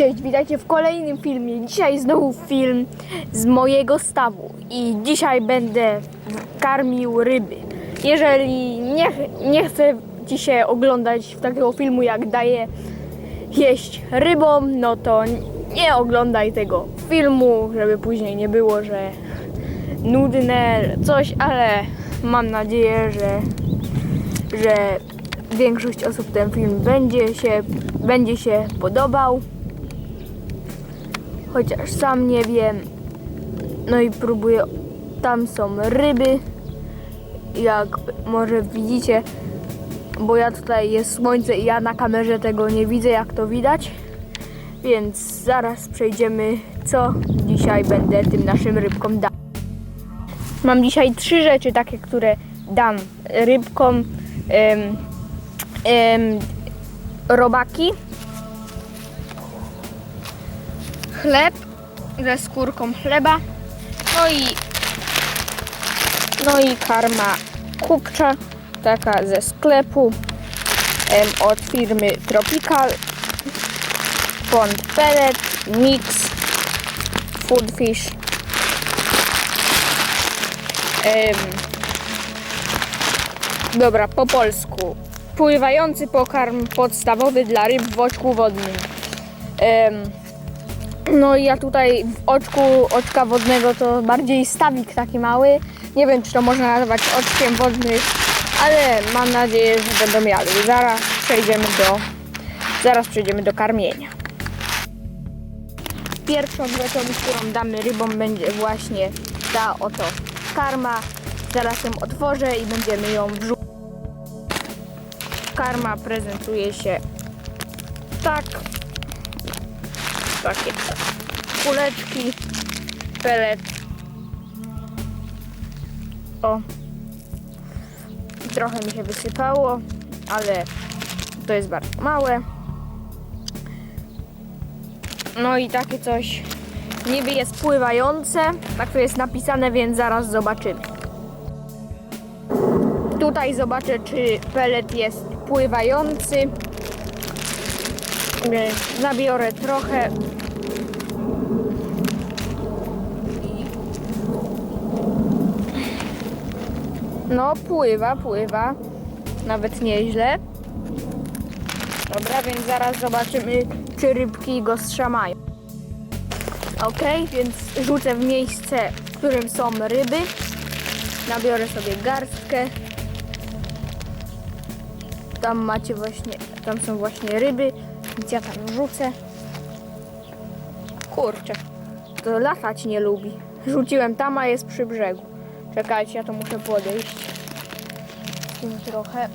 Cześć, witajcie w kolejnym filmie. Dzisiaj znowu film z mojego stawu i dzisiaj będę karmił ryby. Jeżeli nie, nie chce Ci się oglądać takiego filmu jak daję jeść rybom, no to nie oglądaj tego filmu, żeby później nie było, że nudne coś, ale mam nadzieję, że, że większość osób ten film będzie się, będzie się podobał. Chociaż sam nie wiem. No i próbuję. Tam są ryby. Jak może widzicie, bo ja tutaj jest słońce i ja na kamerze tego nie widzę, jak to widać. Więc zaraz przejdziemy, co dzisiaj będę tym naszym rybkom dał. Mam dzisiaj trzy rzeczy takie, które dam rybkom. Robaki, chleb ze skórką chleba, no i no i karma kupcza, taka ze sklepu em, od firmy Tropical, Pond Pellet, Mix, Foodfish, em, Dobra, po polsku. Pływający pokarm podstawowy dla ryb w oczku wodnym. Em, no i ja tutaj w oczku oczka wodnego to bardziej stawik taki mały. Nie wiem, czy to można nazwać oczkiem wodnym, ale mam nadzieję, że będą jadły. Zaraz przejdziemy do, zaraz przejdziemy do karmienia. Pierwszą rzeczą, którą damy rybom będzie właśnie ta oto karma. Zaraz ją otworzę i będziemy ją wrzucać. Karma prezentuje się tak. Takie kuleczki, pelet. O. Trochę mi się wysypało, ale to jest bardzo małe. No i takie coś niby jest pływające. Tak to jest napisane, więc zaraz zobaczymy. Tutaj zobaczę, czy pelet jest pływający. Zabiorę trochę. No, pływa, pływa. Nawet nieźle. Dobra, więc zaraz zobaczymy, czy rybki go strzamają. Ok, więc rzucę w miejsce, w którym są ryby. Nabiorę sobie garstkę. Tam macie właśnie, tam są właśnie ryby, więc ja tam rzucę. Kurczę, to latać nie lubi. Rzuciłem tam, a jest przy brzegu. Czekajcie, ja to muszę podejść. Tym trochę.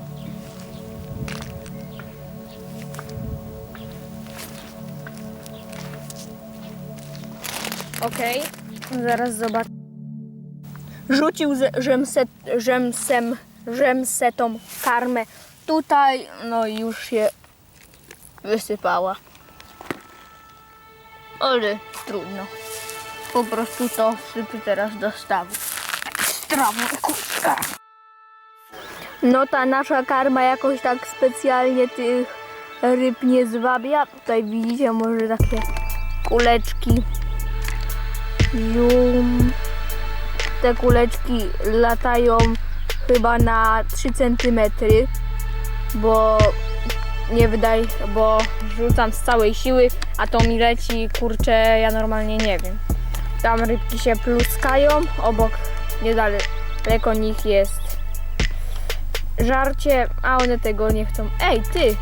Okej, zaraz zobaczę. Rzucił z- żemset, żemsem, żemsetą karmę tutaj, no już się wysypała. Ale trudno. Po prostu to wsypię teraz do stawu. Strawniku. No ta nasza karma jakoś tak specjalnie tych ryb nie zwabia. Tutaj widzicie może takie kuleczki. Jum. Te kuleczki latają chyba na 3 cm, bo nie wydaje, bo rzucam z całej siły, a to mi leci, kurczę, ja normalnie nie wiem. Tam rybki się pluskają, obok niedaleko nich jest żarcie, a one tego nie chcą. Ej, ty!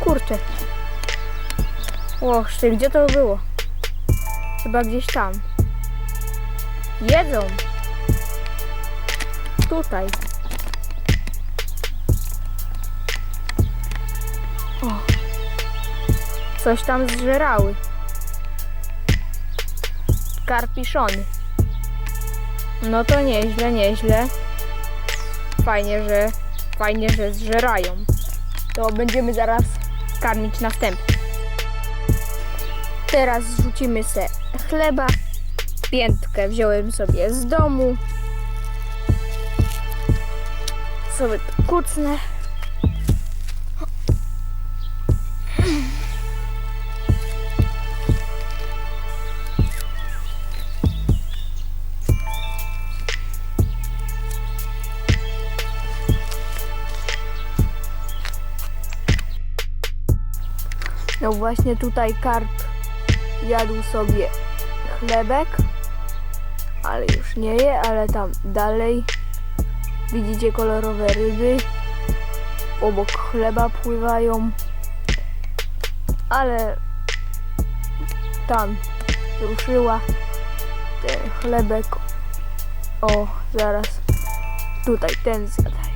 Kurczę. Och, ty, gdzie to było? Chyba gdzieś tam. Jedzą. Tutaj. Coś tam zżerały. Karpiszony. No to nieźle, nieźle. Fajnie, że fajnie, że zżerają. To będziemy zaraz karmić następny. Teraz zrzucimy se chleba. Piętkę wziąłem sobie z domu. Sobie to kucnę. No właśnie tutaj karp jadł sobie chlebek, ale już nie je, ale tam dalej widzicie kolorowe ryby. Obok chleba pływają, ale tam ruszyła ten chlebek. O, zaraz tutaj ten zjadają.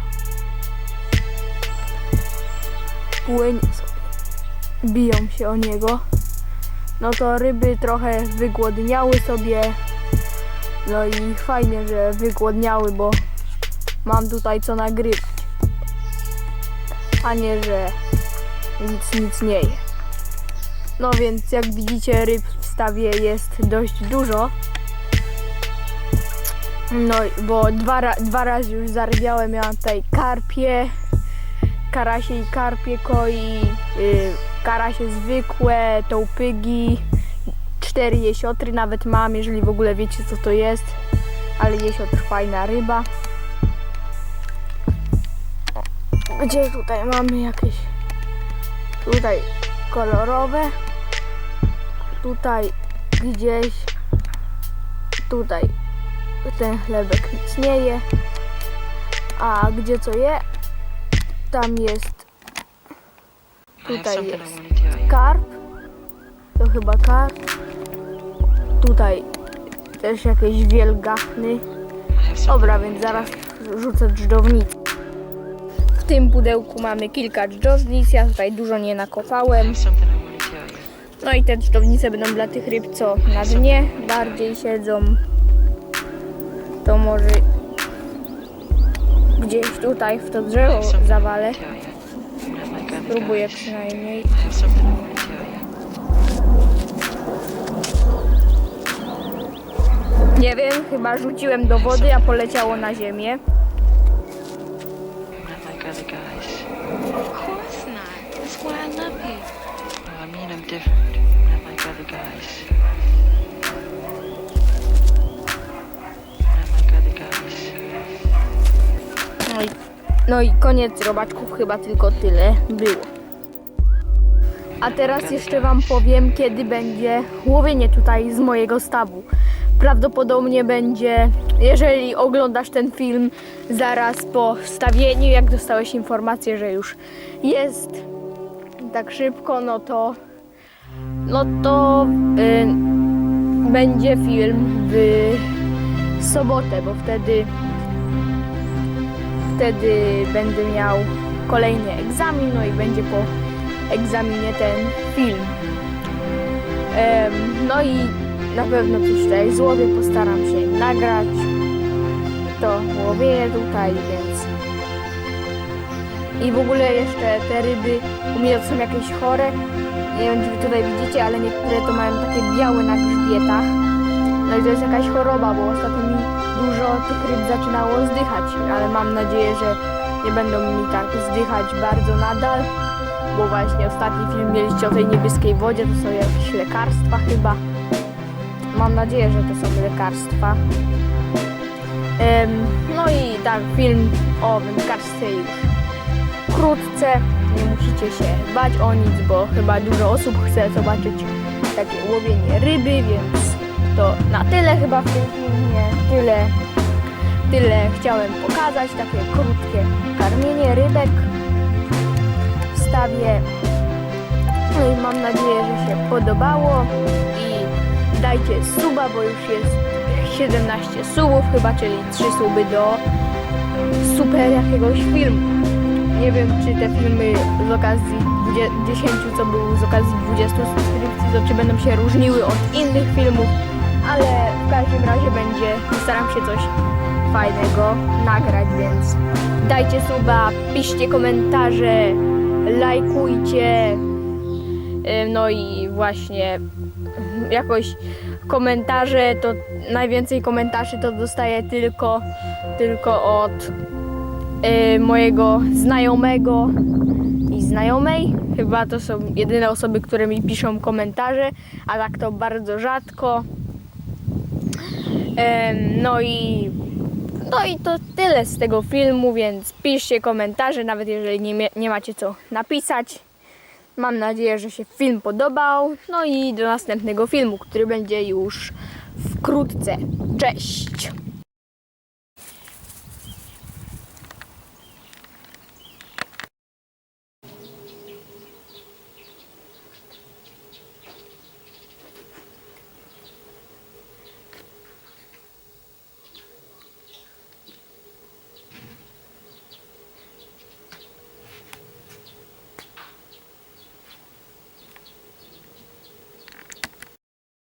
Płynie biją się o niego. No to ryby trochę wygłodniały sobie. No i fajnie, że wygłodniały, bo mam tutaj co nagrywać. A nie, że nic, nic nie je. No więc jak widzicie ryb w stawie jest dość dużo. No bo dwa, ra- dwa razy już zarybiałem, miałam tutaj karpie, karasie i karpie koi, y, karasie zwykłe, tołpygi, cztery jesiotry nawet mam, jeżeli w ogóle wiecie co to jest, ale jesiotr fajna ryba. Gdzie tutaj mamy jakieś tutaj kolorowe, tutaj gdzieś, tutaj ten chlebek nic nie je, a gdzie co je, tam jest Tutaj jest. karp, to chyba karp, tutaj też jakieś wielgachny, dobra, więc zaraz rzucę dżdżownicę. W tym pudełku mamy kilka dżdżownic, ja tutaj dużo nie nakopałem. No i te dżdżownice będą dla tych ryb, co na dnie bardziej siedzą. To może gdzieś tutaj w to drzewo zawalę. Guys. przynajmniej. Nie wiem, chyba rzuciłem do wody, a poleciało na ziemię. Different. Not like other guys. No i koniec robaczków, chyba tylko tyle było. A teraz jeszcze Wam powiem, kiedy będzie łowienie tutaj z mojego stawu. Prawdopodobnie będzie, jeżeli oglądasz ten film zaraz po wstawieniu, jak dostałeś informację, że już jest tak szybko, no to no to y, będzie film w sobotę, bo wtedy wtedy będę miał kolejny egzamin, no i będzie po egzaminie ten film. No i na pewno coś tutaj złowię, postaram się nagrać to łowienie tutaj, więc i w ogóle jeszcze te ryby u mnie są jakieś chore. Nie wiem, czy wy tutaj widzicie, ale niektóre to mają takie białe na grzbietach. No i to jest jakaś choroba, bo ostatnio mi dużo tych ryb zaczynało zdychać, ale mam nadzieję, że nie będą mi tak zdychać bardzo nadal, bo właśnie ostatni film mieliście o tej niebieskiej wodzie, to są jakieś lekarstwa chyba. Mam nadzieję, że to są lekarstwa. Em, no i tak, film o wędkarstwie już wkrótce. Nie musicie się bać o nic, bo chyba dużo osób chce zobaczyć takie łowienie ryby, więc to na tyle chyba w tym filmie. Tyle, tyle chciałem pokazać, takie krótkie karmienie rybek w stawie. No i mam nadzieję, że się podobało i dajcie suba, bo już jest 17 subów chyba, czyli 3 suby do super jakiegoś filmu. Nie wiem, czy te filmy z okazji 20, 10, co był z okazji 20 subskrypcji, to czy będą się różniły od innych filmów, ale w każdym razie będzie, postaram się coś fajnego nagrać, więc dajcie suba, piszcie komentarze, lajkujcie, no i właśnie jakoś komentarze, to najwięcej komentarzy to dostaję tylko, tylko od y, mojego znajomego i znajomej. Chyba to są jedyne osoby, które mi piszą komentarze, a tak to bardzo rzadko. No i no i to tyle z tego filmu, więc piszcie komentarze, nawet jeżeli nie, nie macie co napisać. Mam nadzieję, że się film podobał. No i do następnego filmu, który będzie już wkrótce. Cześć!